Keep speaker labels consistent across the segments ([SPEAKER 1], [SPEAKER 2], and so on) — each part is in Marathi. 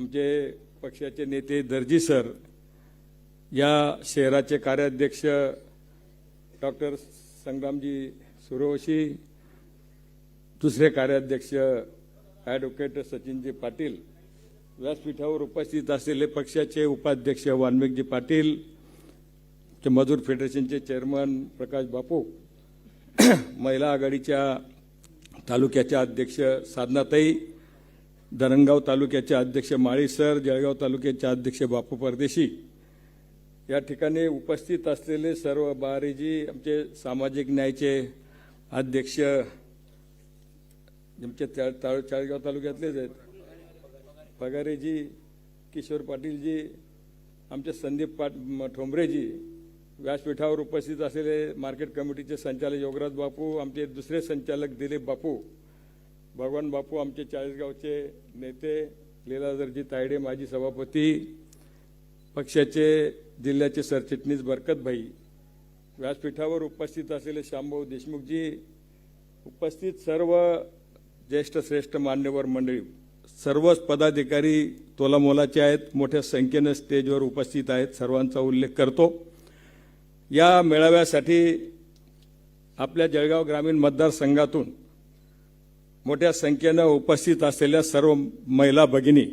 [SPEAKER 1] आमचे पक्षाचे नेते दर्जी सर या शहराचे कार्याध्यक्ष डॉक्टर संग्रामजी सुरवशी दुसरे कार्याध्यक्ष ॲडव्होकेट सचिनजी पाटील व्यासपीठावर उपस्थित असलेले पक्षाचे उपाध्यक्ष वाल्मिकजी पाटील मजूर फेडरेशनचे चेअरमन प्रकाश बापू महिला आघाडीच्या तालुक्याच्या अध्यक्ष साधनाताई धरणगाव तालुक्याचे अध्यक्ष माळी सर जळगाव तालुक्याचे अध्यक्ष बापू परदेशी. या ठिकाणी उपस्थित असलेले सर्व बारीजी आमचे सामाजिक न्यायचे अध्यक्ष आमचे त्या- तालुक्यातलेच आहेत. पगारेजी किशोर पाटीलजी आमचे संदीप पाट ठोंबरेजी व्यासपीठावर उपस्थित असलेले मार्केट कमिटीचे संचालक योगराज बापू आमचे दुसरे संचालक दिलीप बापू भगवान बापू आमचे चाळीसगावचे नेते लीलाधरजी तायडे माजी सभापती पक्षाचे जिल्ह्याचे सरचिटणीस बरकतभाई व्यासपीठावर उपस्थित असलेले श्यामभाऊ देशमुखजी उपस्थित सर्व ज्येष्ठ श्रेष्ठ मान्यवर मंडळी सर्वच पदाधिकारी तोलामोलाचे आहेत मोठ्या संख्येनं स्टेजवर उपस्थित आहेत सर्वांचा उल्लेख करतो. या मेळाव्यासाठी आपल्या जळगाव ग्रामीण मतदारसंघातून मोठ्या संख्येनं उपस्थित असलेल्या सर्व महिला भगिनी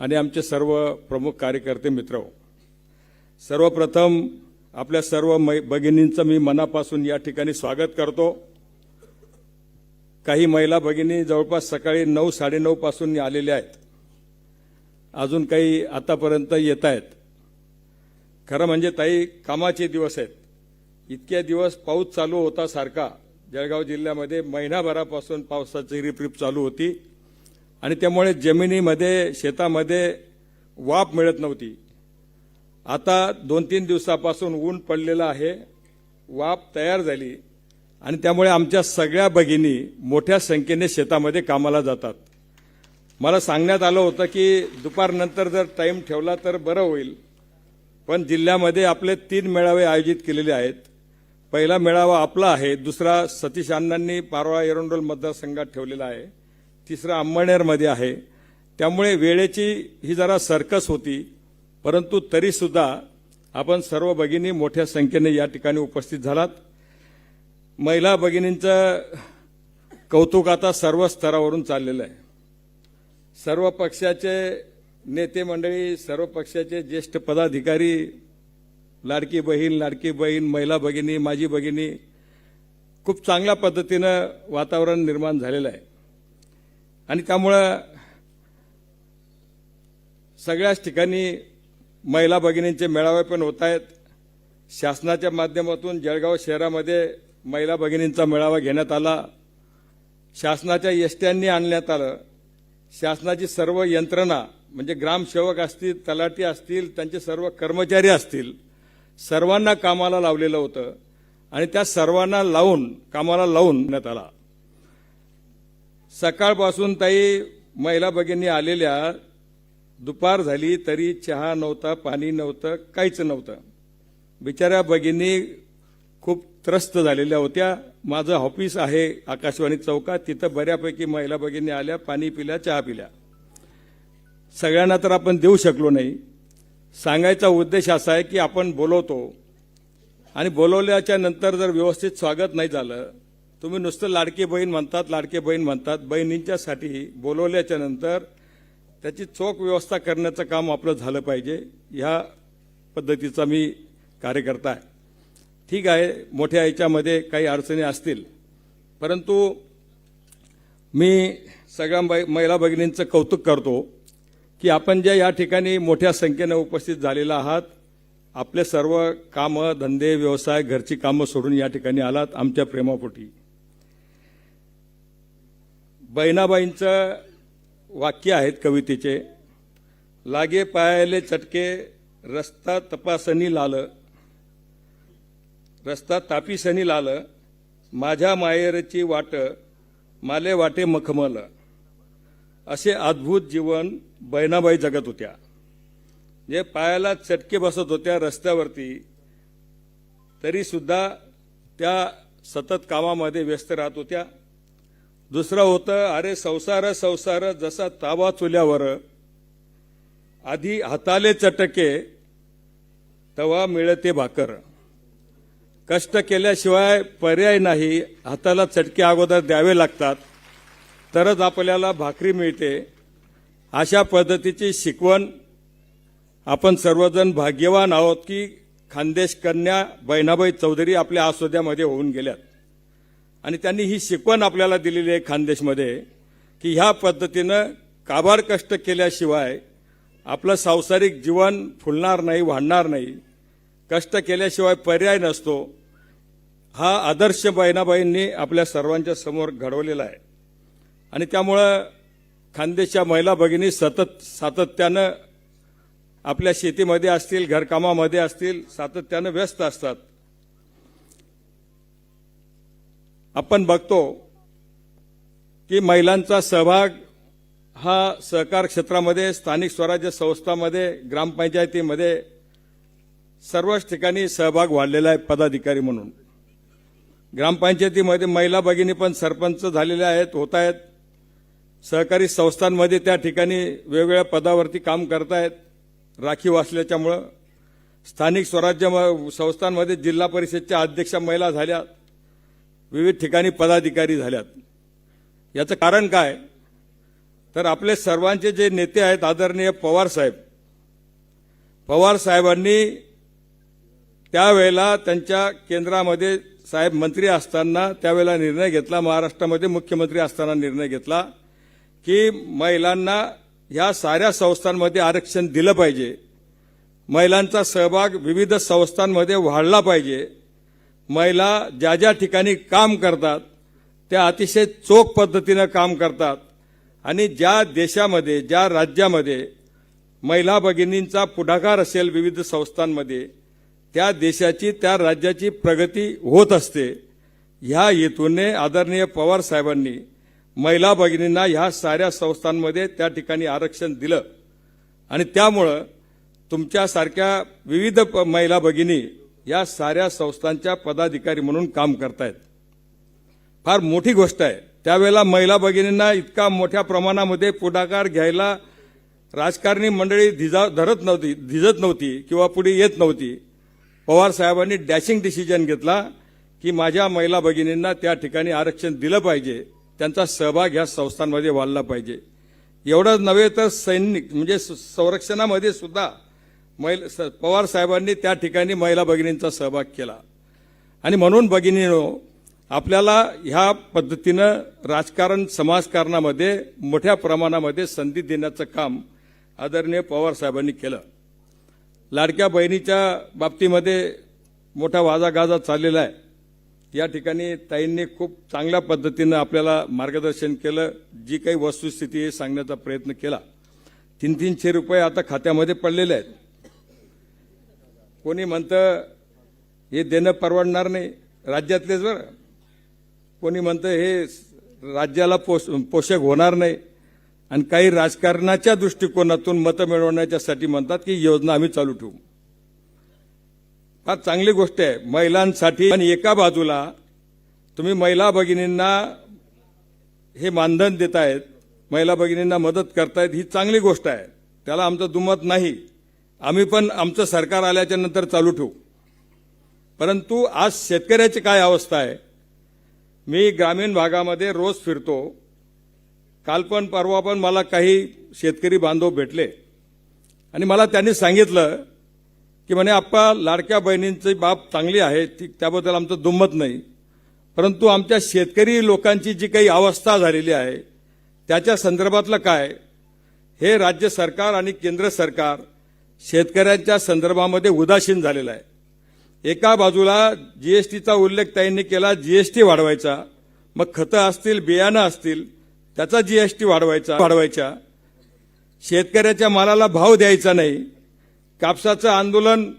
[SPEAKER 1] आणि आमचे सर्व प्रमुख कार्यकर्ते मित्र सर्वप्रथम आपल्या सर्व मै भगिनींचं मी मनापासून या ठिकाणी स्वागत करतो. काही महिला भगिनी जवळपास सकाळी नऊ साडेनऊपासून आलेल्या आहेत. अजून काही आतापर्यंत येत आहेत. खरं म्हणजे ताई कामाचे दिवस आहेत. इतक्या दिवस पाऊस चालू होता सारखा. जळगाव जिल्ह्यामध्ये महिनाभरापासून पावसाची रिपरिप चालू होती. आणि त्यामुळे जमिनीमध्ये शेतामध्ये वाफ मिळत नव्हती. आता दोन तीन दिवसापासून ऊन पडलेलं आहे. वाफ तयार झाली. आणि त्यामुळे आमच्या सगळ्या भगिनी मोठ्या संख्येने शेतामध्ये कामाला जातात. मला सांगण्यात आलं होतं की दुपारनंतर जर टाईम ठेवला तर बरं होईल. पण जिल्ह्यामध्ये आपले तीन मेळावे आयोजित केलेले आहेत. पहिला मेळावा आपला आहे दुसरा सतीश अण्णांनी पारोळा एरंडोल मतदारसंघात ठेवलेला आहे तिसरा अंमळनेरमध्ये आहे. त्यामुळे वेळेची ही जरा सर्कस होती परंतु तरीसुद्धा आपण सर्व भगिनी मोठ्या संख्येने या ठिकाणी उपस्थित झालात. महिला भगिनींचं कौतुक आता सर्व स्तरावरून चाललेलं आहे. सर्व पक्षाचे नेते मंडळी सर्व पक्षाचे ज्येष्ठ पदाधिकारी लाडकी बहीण लाडकी बहीण महिला भगिनी माझी भगिनी खूप चांगल्या पद्धतीनं वातावरण निर्माण झालेलं आहे. आणि त्यामुळं सगळ्याच ठिकाणी महिला भगिनींचे मेळावे पण होत आहेत. शासनाच्या माध्यमातून जळगाव शहरामध्ये महिला भगिनींचा मेळावा घेण्यात आला. शासनाच्या एसट्यांनी आणण्यात आलं. शासनाची सर्व यंत्रणा म्हणजे ग्रामसेवक असतील तलाठी असतील त्यांचे सर्व कर्मचारी असतील सर्वांना कामाला लावलेलं होतं आणि त्या सर्वांना लावून कामाला लावून देण्यात आला. सकाळपासून ताई महिला भगिनी आलेल्या दुपार झाली तरी चहा नव्हता पाणी नव्हतं काहीच नव्हतं. बिचाऱ्या भगिनी खूप त्रस्त झालेल्या होत्या. माझं ऑफिस आहे आकाशवाणी चौकात तिथं बऱ्यापैकी महिला भगिनी आल्या पाणी पिल्या चहा पिल्या. सगळ्यांना तर आपण देऊ शकलो नाही. सांगायचा उद्देश असा आहे की आपण बोलवतो आणि बोलवल्याच्या नंतर जर व्यवस्थित स्वागत नाही झालं तुम्ही नुसतं लाडकी बहीण म्हणतात लाडके बहीण म्हणतात बहिणींच्यासाठी बोलवल्याच्या नंतर त्याची चोख व्यवस्था करण्याचं काम आपलं झालं पाहिजे ह्या पद्धतीचा मी कार्यकर्ता आहे. ठीक आहे मोठ्या याच्यामध्ये काही अडचणी असतील परंतु मी सगळ्या महिला भगिनींचं कौतुक करतो. की आपण ज्या या ठिकाणी मोठ्या संख्येनं उपस्थित झालेला आहात आपले सर्व कामं धंदे व्यवसाय घरची कामं सोडून या ठिकाणी आलात आमच्या प्रेमापोटी. बहिणाबाईंचं वाक्य आहेत कवितेचे लागे पायाले चटके रस्ता तपासणी लाल रस्ता तापीसनी लाल माझ्या मायेरची वाट माले वाटे मखमल. असे अद्भुत जीवन बहिणाबाई जगत होत्या. जे पायाला चटके बसत होत्या रस्त्यावरती तरी सुद्धा त्या सतत कामामध्ये व्यस्त राहत होत्या. दुसरं होतं अरे संसार संसार जसा ताबा चुल्यावर आधी हाताले चटके तवा मिळते भाकर. कष्ट केल्याशिवाय पर्याय नाही हाताला चटके अगोदर द्यावे लागतात. तरच आपल्याला भाकरी मिळते. अशा पद्धतीची शिकवण आपण सर्वजण भाग्यवान आहोत की खानदेश कन्या बहिणाबाई चौधरी आपल्या आसोद्यामध्ये होऊन गेल्यात. आणि त्यांनी ही शिकवण आपल्याला दिलेली आहे खानदेशमध्ये की ह्या पद्धतीनं काबाड कष्ट केल्याशिवाय आपलं सांसारिक जीवन फुलणार नाही वाढणार नाही. कष्ट केल्याशिवाय पर्याय नसतो. हा आदर्श बहिणाबाईंनी आपल्या सर्वांच्या समोर घडवलेला आहे. आणि त्यामुळं खानदेशच्या महिला भगिनी सतत सातत्यानं आपल्या शेतीमध्ये असतील घरकामामध्ये असतील सातत्यानं व्यस्त असतात. आपण बघतो की महिलांचा सहभाग हा सहकार क्षेत्रामध्ये स्थानिक स्वराज्य संस्थामध्ये ग्रामपंचायतीमध्ये सर्वच ठिकाणी सहभाग वाढलेला आहे पदाधिकारी म्हणून. ग्रामपंचायतीमध्ये महिला भगिनी पण सरपंच झालेल्या आहेत होत आहेत. सहकारी संस्थांमध्ये त्या ठिकाणी वेगवेगळ्या पदावरती काम करतायत राखीव असल्याच्यामुळं. स्थानिक स्वराज्य म- संस्थांमध्ये जिल्हा परिषदच्या अध्यक्षा महिला झाल्या विविध ठिकाणी पदाधिकारी झाल्यात. याचं कारण काय? तर आपले सर्वांचे जे नेते आहेत आदरणीय पवार साहेब पवार साहेबांनी त्यावेळेला त्यांच्या केंद्रामध्ये साहेब मंत्री असताना त्यावेळेला निर्णय घेतला महाराष्ट्रामध्ये मुख्यमंत्री असताना निर्णय घेतला. की महिलांना ह्या साऱ्या संस्थांमध्ये आरक्षण दिलं पाहिजे. महिलांचा सहभाग विविध संस्थांमध्ये वाढला पाहिजे. महिला ज्या ज्या ठिकाणी काम करतात त्या अतिशय चोख पद्धतीनं काम करतात. आणि ज्या देशामध्ये ज्या राज्यामध्ये महिला भगिनींचा पुढाकार असेल विविध संस्थांमध्ये त्या देशाची त्या राज्याची प्रगती होत असते. ह्या हेतूने आदरणीय पवार साहेबांनी महिला भगिनींना ह्या साऱ्या संस्थांमध्ये त्या ठिकाणी आरक्षण दिलं. आणि त्यामुळं तुमच्यासारख्या विविध प- महिला भगिनी या साऱ्या संस्थांच्या पदाधिकारी म्हणून काम करतायत. फार मोठी गोष्ट आहे. त्यावेळेला महिला भगिनींना इतका मोठ्या प्रमाणामध्ये पुढाकार घ्यायला राजकारणी मंडळी धिजा धरत नव्हती धिजत नव्हती किंवा पुढे येत नव्हती. पवार साहेबांनी डॅशिंग डिसिजन घेतला की माझ्या महिला भगिनींना त्या ठिकाणी आरक्षण दिलं पाहिजे. त्यांचा सहभाग ह्या संस्थांमध्ये वाढला पाहिजे. एवढंच नव्हे तर सैनिक म्हणजे स- संरक्षणामध्ये सुद्धा महिला स- पवार साहेबांनी त्या ठिकाणी महिला भगिनींचा सहभाग केला. आणि म्हणून भगिनीनो आपल्याला ह्या पद्धतीनं राजकारण समाजकारणामध्ये मोठ्या प्रमाणामध्ये संधी देण्याचं काम आदरणीय पवार साहेबांनी केलं. लाडक्या बहिणीच्या बाबतीमध्ये मोठा वाजागाजा चाललेला आहे. या ठिकाणी ताईंनी खूप चांगल्या पद्धतीनं आपल्याला मार्गदर्शन केलं जी काही वस्तुस्थिती आहे सांगण्याचा प्रयत्न केला. तीन तीनशे रुपये आता खात्यामध्ये पडलेले आहेत. कोणी म्हणतं हे देणं परवडणार नाही राज्यातलेच बरं. कोणी म्हणतं हे राज्याला पोष पोषक होणार नाही. आणि काही राजकारणाच्या दृष्टिकोनातून मतं मिळवण्याच्यासाठी म्हणतात की योजना आम्ही चालू ठेवू. हा चांगली गोष्ट आहे. महिलांसाठी आणि एका बाजूला तुम्ही महिला भगिनींना हे मानधन देत आहेत महिला भगिनींना मदत करतायत ही चांगली गोष्ट आहे. त्याला आमचं दुमत नाही. आम्ही पण आमचं सरकार आल्याच्यानंतर चालू ठेवू. परंतु आज शेतकऱ्याची काय अवस्था आहे? मी ग्रामीण भागामध्ये रोज फिरतो. काल पण परवा पण मला काही शेतकरी बांधव भेटले. आणि मला त्यांनी सांगितलं की म्हणे आप्पा लाडक्या बहिणींची बाब चांगली आहे ती त्याबद्दल आमचं दुमत नाही. परंतु आमच्या शेतकरी लोकांची जी काही अवस्था झालेली आहे त्याच्या संदर्भातलं काय? हे राज्य सरकार आणि केंद्र सरकार शेतकऱ्यांच्या संदर्भामध्ये उदासीन झालेलं आहे. एका बाजूला जीएसटीचा उल्लेख त्यांनी केला जीएसटी वाढवायचा. मग खतं असतील बियाणं असतील त्याचा जीएसटी वाढवायचा. वाढवायचा शेतकऱ्याच्या मालाला भाव द्यायचा नाही. कापसाचं आंदोलन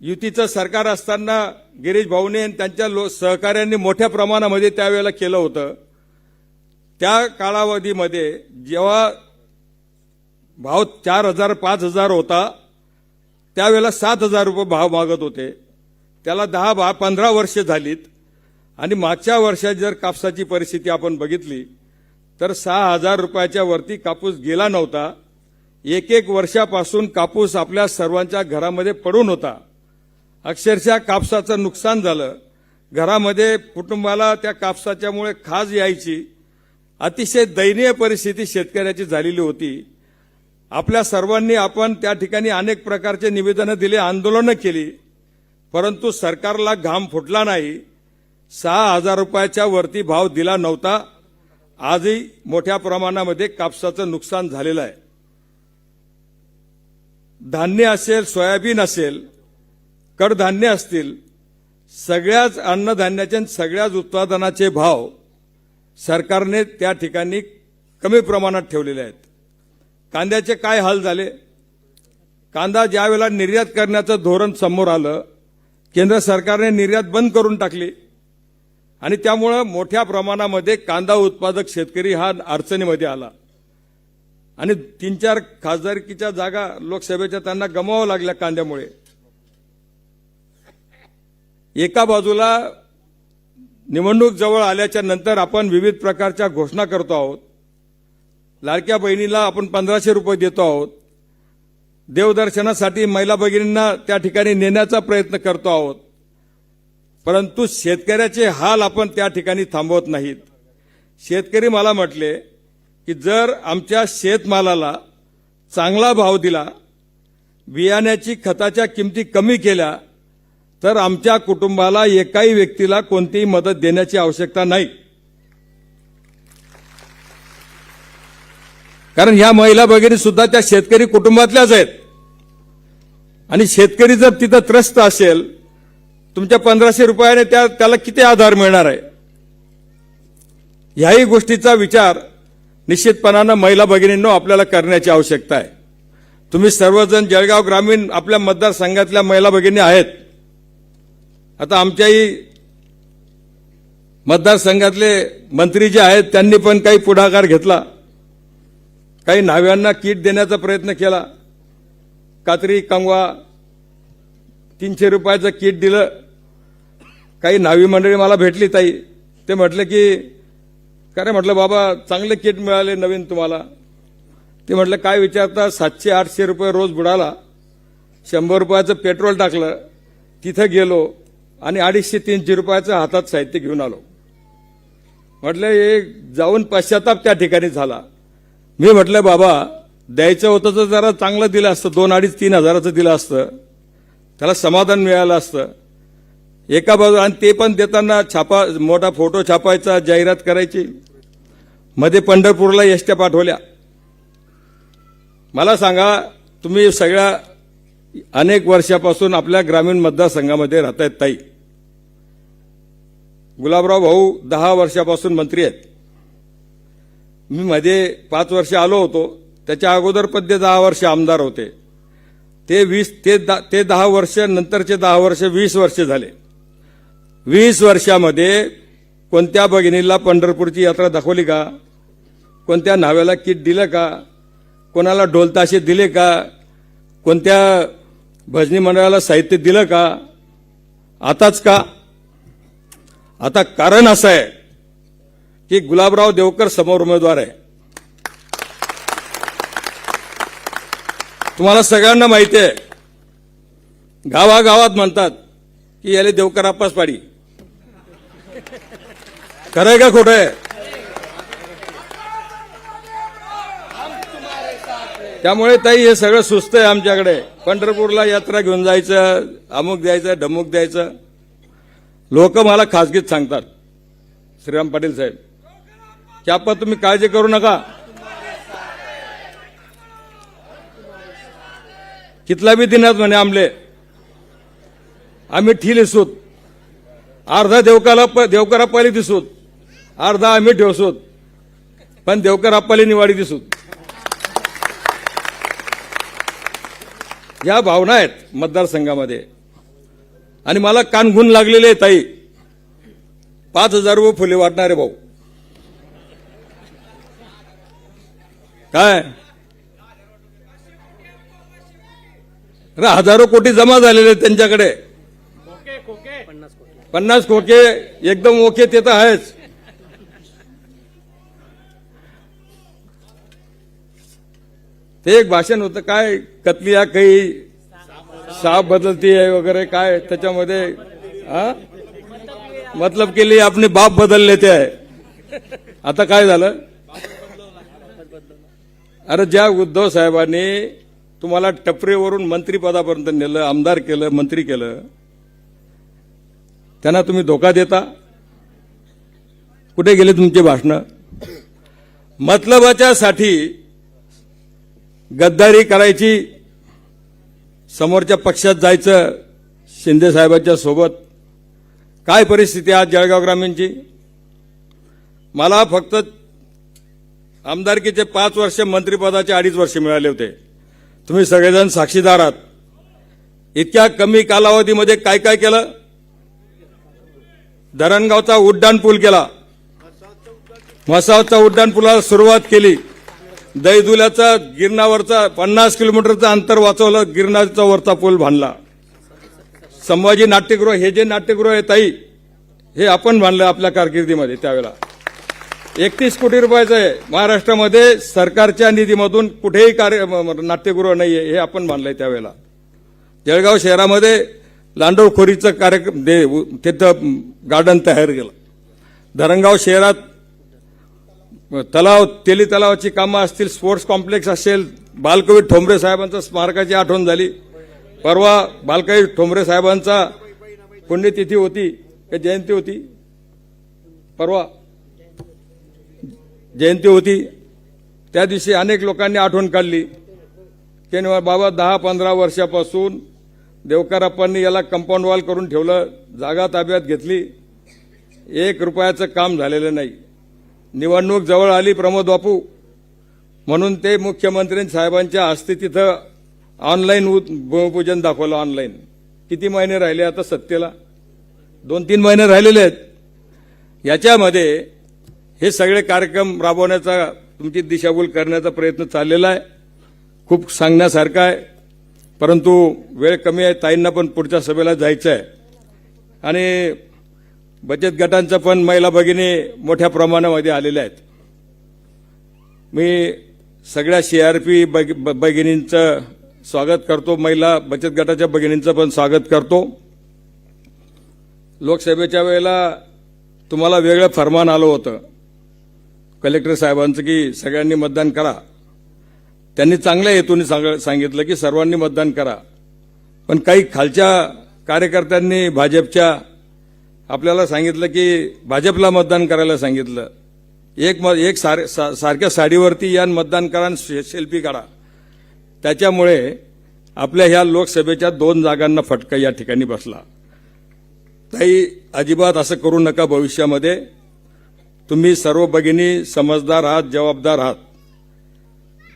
[SPEAKER 1] युतीचं सरकार असताना गिरीश भाऊने आणि त्यांच्या लो सहकाऱ्यांनी मोठ्या प्रमाणामध्ये त्यावेळेला केलं होतं. त्या कालावधीमध्ये जेव्हा भाव चार हजार पाच हजार होता त्यावेळेला सात हजार रुपये भाव मागत होते. त्याला दहा बा पंधरा वर्षे झालीत आणि मागच्या वर्षात जर कापसाची परिस्थिती आपण बघितली तर सहा हजार रुपयाच्या वरती कापूस गेला नव्हता. एक एक वर्षापासून कापूस आपल्या सर्वांच्या घरामध्ये पडून होता. अक्षरशः कापसाचं नुकसान झालं. घरामध्ये कुटुंबाला त्या कापसाच्यामुळे खाज यायची अतिशय दयनीय परिस्थिती शेतकऱ्याची झालेली होती. आपल्या सर्वांनी आपण त्या ठिकाणी अनेक प्रकारचे निवेदनं दिले आंदोलनं केली परंतु सरकारला घाम फुटला नाही. सहा हजार रुपयाच्या वरती भाव दिला नव्हता. आजही मोठ्या प्रमाणामध्ये कापसाचं नुकसान झालेलं आहे. धान्य असेल सोयाबीन असेल कडधान्य असतील सगळ्याच अन्नधान्याचे सगळ्याच उत्पादनाचे भाव सरकारने त्या ठिकाणी कमी प्रमाणात ठेवलेले आहेत. कांद्याचे काय हाल झाले? कांदा ज्यावेळेला निर्यात करण्याचं धोरण समोर आलं केंद्र सरकारने निर्यात बंद करून टाकली आणि त्यामुळं मोठ्या प्रमाणामध्ये कांदा उत्पादक शेतकरी हा अडचणीमध्ये आला. आणि तीन चार खासदारकीच्या जागा लोकसभेच्या त्यांना गमावं लागल्या कांद्यामुळे. एका बाजूला निवडणूक जवळ आल्याच्यानंतर आपण विविध प्रकारच्या घोषणा करतो आहोत. लाडक्या बहिणीला आपण पंधराशे रुपये देतो आहोत. देवदर्शनासाठी महिला भगिनींना त्या ठिकाणी नेण्याचा प्रयत्न करतो आहोत. परंतु शेतकऱ्याचे हाल आपण त्या ठिकाणी थांबवत नाहीत. शेतकरी मला म्हटले की जर आमच्या शेतमालाला चांगला भाव दिला बियाण्याची खताच्या किमती कमी केल्या तर आमच्या कुटुंबाला एकाही व्यक्तीला कोणतीही मदत देण्याची आवश्यकता नाही. कारण ह्या महिला भगिनी सुद्धा त्या शेतकरी कुटुंबातल्याच आहेत. आणि शेतकरी जर तिथं त्रस्त असेल तुमच्या पंधराशे रुपयाने त्या त्याला किती आधार मिळणार आहे? ह्याही गोष्टीचा विचार निश्चितपणानं महिला भगिनींनो आपल्याला करण्याची आवश्यकता आहे. तुम्ही सर्वजण जळगाव ग्रामीण आपल्या मतदारसंघातल्या महिला भगिनी आहेत. आता आमच्याही मतदारसंघातले मंत्री जे आहेत त्यांनी पण काही पुढाकार घेतला. काही न्हाव्यांना किट देण्याचा प्रयत्न केला. कात्री कंगवा तीनशे रुपयाचं किट दिलं. काही न्हावी मंडळी मला भेटली ताई. ते म्हटलं की काय म्हटलं बाबा चांगले किट मिळाले नवीन तुम्हाला. ते म्हटलं काय विचारता सातशे आठशे रुपये रोज बुडाला. शंभर रुपयाचं पेट्रोल टाकलं. तिथं गेलो आणि अडीचशे तीनशे रुपयाचं हातात साहित्य घेऊन आलो. म्हटलं हे जाऊन पश्चाताप त्या ठिकाणी झाला. मी म्हटलं बाबा द्यायचं होतं तर जरा चांगलं दिलं असतं. दोन अडीच तीन हजाराचं दिलं असतं. त्याला समाधान मिळालं असतं. एका बाजू आणि ते पण देताना छापा मोठा फोटो छापायचा जाहिरात करायची. मध्ये पंढरपूरला एसट्या पाठवल्या. मला सांगा तुम्ही सगळ्या अनेक वर्षापासून आपल्या ग्रामीण मतदारसंघामध्ये राहतायत ताई. गुलाबराव भाऊ दहा वर्षापासून मंत्री आहेत. मी मध्ये पाच वर्ष आलो होतो. त्याच्या अगोदर पण ते दहा वर्ष आमदार होते. ते वीस ते ते दहा वर्ष नंतरचे दहा वर्ष वीस वर्ष झाले. वीस वर्षामध्ये कोणत्या भगिनीला पंढरपूरची यात्रा दाखवली का? कोणत्या न्हाव्याला किट दिलं का? कोणाला ढोलताशे दिले का? कोणत्या भजनी मंडळाला साहित्य दिलं का? आताच का? आता कारण असं आहे की गुलाबराव देवकर समोर उमेदवार आहे. तुम्हाला सगळ्यांना माहिती आहे. गावागावात म्हणतात की याले देवकर आप्पाच पाडी. खरंय का खोटं? आहे त्यामुळे ताई हे सगळं सुस्त आहे आमच्याकडे. पंढरपूरला यात्रा घेऊन जायचं अमुक द्यायचं डमुक द्यायचं. लोक मला खासगीत सांगतात श्रीराम पाटील साहेब. की आपण तुम्ही काळजी करू नका. कितला बी दिनात म्हणे आमले. आम्ही ठील दिसूत अर्धा देवकाला देवकर अप्पाली दिसूत अर्धा आम्ही ठेवसूत पण देवकर अप्पाली निवाडी दिसूत या भावना आहेत मतदारसंघामध्ये. आणि मला कानगुण लागलेले ताई. पाच हजार रुपये फुले वाटणारे भाऊ. काय? अरे हजारो कोटी जमा झालेले आहेत त्यांच्याकडे. पन्नास खोके एकदम ओके ते तर आहेच. ते एक भाषण होतं काय कतलिया काही साप बदलती आहे वगैरे काय त्याच्यामध्ये मतलब के लिए बाप बदल लेते आहे. आता काय झालं? अरे ज्या उद्धव साहेबांनी तुम्हाला टपरीवरून मंत्रीपदापर्यंत नेलं आमदार केलं मंत्री केलं त्यांना तुम्ही धोका देता. कुठे गेले तुमचे भाषणं? मतलबाच्यासाठी गद्दारी करायची समोरच्या पक्षात जायचं शिंदे साहेबांच्या सोबत. काय परिस्थिती आज जळगाव ग्रामीणची? मला फक्त आमदारकीचे पाच वर्ष मंत्रिपदाचे अडीच वर्ष मिळाले होते. तुम्ही सगळेजण साक्षीदार आहात. इतक्या कमी कालावधीमध्ये काय काय केलं? धरणगावचा उड्डाण पूल केला. म्हसावचा उड्डाण पुलाला सुरुवात केली. दैदुल्याचा गिरणावरचा पन्नास किलोमीटरचं अंतर वाचवलं गिरणाचा वरचा पूल बांधला. संभाजी नाट्यगृह हे जे नाट्यगृह आहे ताई हे आपण बांधलं आपल्या कारकिर्दीमध्ये त्यावेळेला. एकतीस कोटी रुपयाचं आहे. महाराष्ट्रामध्ये सरकारच्या निधीमधून कुठेही कार्य नाट्यगृह नाही आहे हे आपण बांधलंय त्यावेळेला. जळगाव शहरामध्ये लांडवखोरीचं कार्यक्रम दे तिथं गार्डन तयार केलं. धरणगाव शहरात तलाव तेली तलावाची कामं असतील स्पोर्ट्स कॉम्प्लेक्स असेल बालकवी ठोंबरे साहेबांचं स्मारकाची आठवण झाली. परवा बालकवी ठोंबरे साहेबांचा पुण्यतिथी होती का जयंती होती. परवा जयंती होती. त्या दिवशी अनेक लोकांनी आठवण काढली. की बाबा दहा पंधरा वर्षापासून देवकरप्पांनी याला कंपाऊंड वॉल करून ठेवलं जागा ताब्यात घेतली. एक रुपयाचं काम झालेलं नाही. निवडणूक जवळ आली प्रमोद बापू. म्हणून ते मुख्यमंत्री साहेबांच्या हस्ते तिथं ऑनलाईन भूमिपूजन दाखवलं ऑनलाईन किती महिने राहिले आता सत्तेला? दोन तीन महिने राहिलेले आहेत. याच्यामध्ये हे सगळे कार्यक्रम राबवण्याचा तुमची दिशाभूल करण्याचा प्रयत्न चाललेला आहे. खूप सांगण्यासारखं आहे. परंतु वेळ कमी आहे ताईंना पण पुढच्या सभेला जायचं आहे आणि बचत गटांचं पण महिला भगिनी मोठ्या प्रमाणामध्ये आलेल्या आहेत. मी सगळ्या सीआरपी भगिनींचं स्वागत करतो महिला बचत गटाच्या भगिनींचं पण स्वागत करतो. लोकसभेच्या वेळेला तुम्हाला वेगळं फरमान आलं होतं. कलेक्टर साहेबांचं की सगळ्यांनी मतदान करा. त्यांनी चांगल्या हेतूने सांग- सांगितलं की सर्वांनी मतदान करा. पण काही खालच्या कार्यकर्त्यांनी भाजपच्या आपल्याला सांगितलं की भाजपला मतदान करायला सांगितलं. एक म एक सार सा- सारख्या साडीवरती या मतदान करा आणि सेल्फी काढा. त्याच्यामुळे आपल्या ह्या लोकसभेच्या दोन जागांना फटका या ठिकाणी बसला. ताई अजिबात असं करू नका भविष्यामध्ये. तुम्ही सर्व भगिनी समजदार आहात जबाबदार आहात.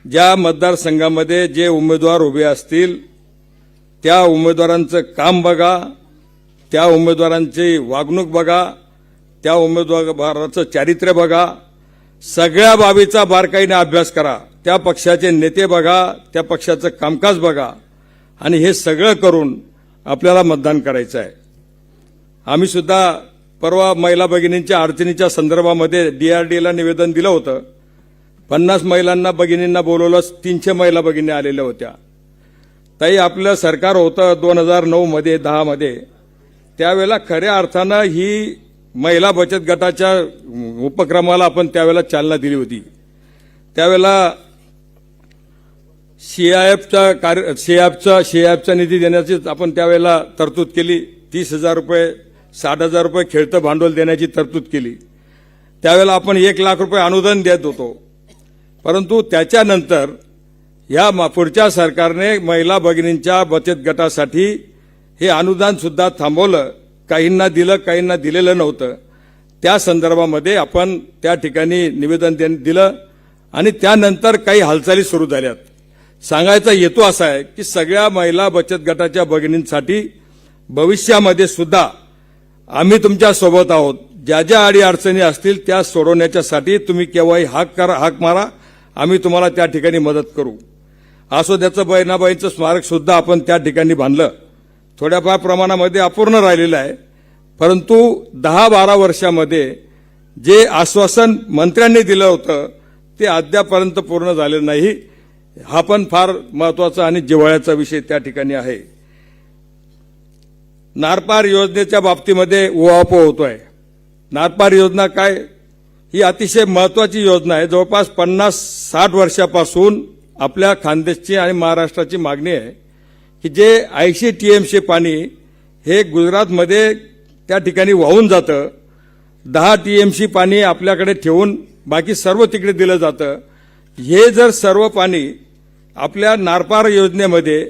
[SPEAKER 1] ज्या मतदारसंघामध्ये जे उमेदवार उभे असतील त्या उमेदवारांचं काम बघा त्या उमेदवारांची वागणूक बघा त्या उमेदवाराचं चारित्र्य बघा सगळ्या बाबीचा बारकाईने अभ्यास करा त्या पक्षाचे नेते बघा त्या पक्षाचं कामकाज बघा आणि हे सगळं करून आपल्याला मतदान करायचं आहे. आम्ही सुद्धा परवा महिला भगिनींच्या अडचणीच्या संदर्भामध्ये डीआरडीला निवेदन दिलं होतं. पन्नास महिलांना भगिनींना बोलवलं तीनशे महिला भगिनी आलेल्या होत्या. ताई आपलं सरकार होतं दोन हजार नऊमध्ये दहामध्ये त्यावेळेला खऱ्या अर्थानं ही महिला बचत गटाच्या उपक्रमाला आपण त्यावेळेला चालना दिली होती. त्यावेळेला सीआयएफचा कार्य सीआयएफचा सीआयएफचा निधी देण्याची आपण त्यावेळेला तरतूद केली. तीस हजार रुपये साठ हजार रुपये खेळतं भांडवल देण्याची तरतूद केली. त्यावेळेला आपण एक लाख रुपये अनुदान देत होतो. परंतु त्याच्यानंतर या मा- पुढच्या सरकारने महिला भगिनींच्या बचत गटासाठी हे अनुदान सुद्धा थांबवलं. काहींना दिलं काहींना दिलेलं नव्हतं. त्या संदर्भामध्ये आपण त्या ठिकाणी निवेदन दे- दिलं आणि त्यानंतर काही हालचाली सुरू झाल्यात. सांगायचा हेतू असा आहे की सगळ्या महिला बचत गटाच्या भगिनींसाठी भविष्यामध्ये सुद्धा आम्ही तुमच्यासोबत आहोत. ज्या ज्या अडी अडचणी असतील त्या सोडवण्याच्यासाठी तुम्ही केव्हाही हाक करा हाक मारा. आम्ही तुम्हाला त्या ठिकाणी मदत करू. आसोद्याचं बहिणाबाईंचं स्मारक सुद्धा आपण त्या ठिकाणी बांधलं. थोड्याफार प्रमाणामध्ये अपूर्ण राहिलेलं आहे. परंतु दहा बारा वर्षामध्ये जे आश्वासन मंत्र्यांनी दिलं होतं ते अद्यापर्यंत पूर्ण झालेलं नाही. हा पण फार महत्त्वाचा आणि जिव्हाळ्याचा विषय त्या ठिकाणी आहे. नारपार योजनेच्या बाबतीमध्ये उहापोह होतोय. नारपार योजना काय? ही अतिशय महत्वाची योजना आहे. जवळपास पन्नास साठ वर्षापासून आपल्या खानदेशची आणि महाराष्ट्राची मागणी आहे की जे ऐंशी टीएमसी पाणी हे गुजरातमध्ये त्या ठिकाणी वाहून जातं दहा टीएमसी पाणी आपल्याकडे ठेवून बाकी सर्व तिकडे दिलं जातं. हे जर सर्व पाणी आपल्या नारपार योजनेमध्ये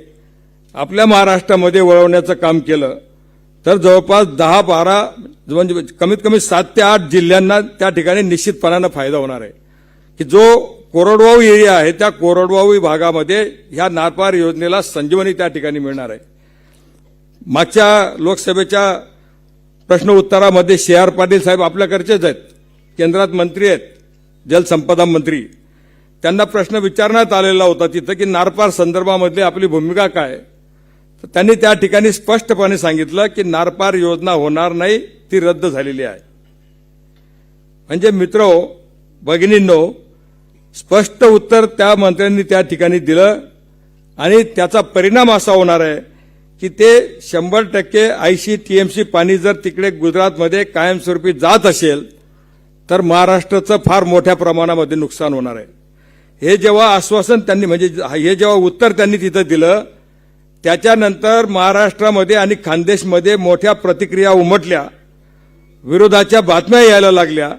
[SPEAKER 1] आपल्या महाराष्ट्रामध्ये वळवण्याचं काम केलं तर जवळपास दहा बारा म्हणजे कमीत कमी सात ते आठ जिल्ह्यांना त्या ठिकाणी निश्चितपणानं फायदा होणार आहे. की जो कोरडवाहू एरिया आहे त्या कोरडवाहू भागामध्ये ह्या नारपार योजनेला संजीवनी त्या ठिकाणी मिळणार आहे. मागच्या लोकसभेच्या प्रश्न उत्तरामध्ये सी आर पाटील साहेब आपल्याकडचेच आहेत केंद्रात मंत्री आहेत जलसंपदा मंत्री. त्यांना प्रश्न विचारण्यात आलेला होता तिथं की नारपार संदर्भामधली आपली भूमिका काय तर त्यांनी त्या ठिकाणी स्पष्टपणे सांगितलं की नारपार योजना होणार नाही ती रद्द झालेली आहे. म्हणजे मित्र भगिनींनो स्पष्ट उत्तर त्या मंत्र्यांनी त्या ठिकाणी दिलं आणि त्याचा परिणाम असा होणार आहे की ते शंभर टक्के ऐंशी टीएमसी पाणी जर तिकडे गुजरातमध्ये कायमस्वरूपी जात असेल तर महाराष्ट्राचं फार मोठ्या प्रमाणामध्ये नुकसान होणार आहे. हे जेव्हा आश्वासन त्यांनी म्हणजे हे जेव्हा उत्तर त्यांनी तिथं दिलं त्याच्यानंतर महाराष्ट्रामध्ये आणि खानदेशमध्ये मोठ्या प्रतिक्रिया उमटल्या विरोधाच्या बातम्या यायला लागल्या.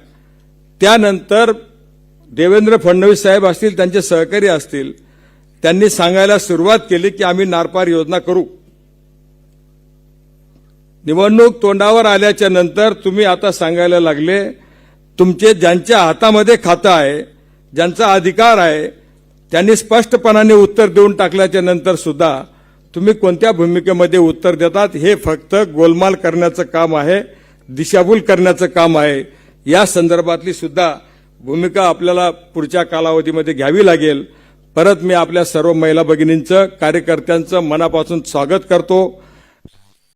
[SPEAKER 1] त्यानंतर देवेंद्र फडणवीस साहेब असतील त्यांचे सहकारी असतील त्यांनी सांगायला सुरुवात केली की आम्ही नारपार योजना करू. निवडणूक तोंडावर आल्याच्यानंतर तुम्ही आता सांगायला लागले तुमचे ज्यांच्या हातामध्ये खातं आहे ज्यांचा अधिकार आहे त्यांनी स्पष्टपणाने उत्तर देऊन टाकल्याच्या नंतर सुद्धा तुम्ही कोणत्या भूमिकेमध्ये उत्तर देतात हे फक्त गोलमाल करण्याचं काम आहे दिशाभूल करण्याचं काम आहे. या संदर्भातली सुद्धा भूमिका आपल्याला पुढच्या कालावधीमध्ये घ्यावी लागेल. परत मी आपल्या सर्व महिला भगिनींचं कार्यकर्त्यांचं मनापासून स्वागत करतो.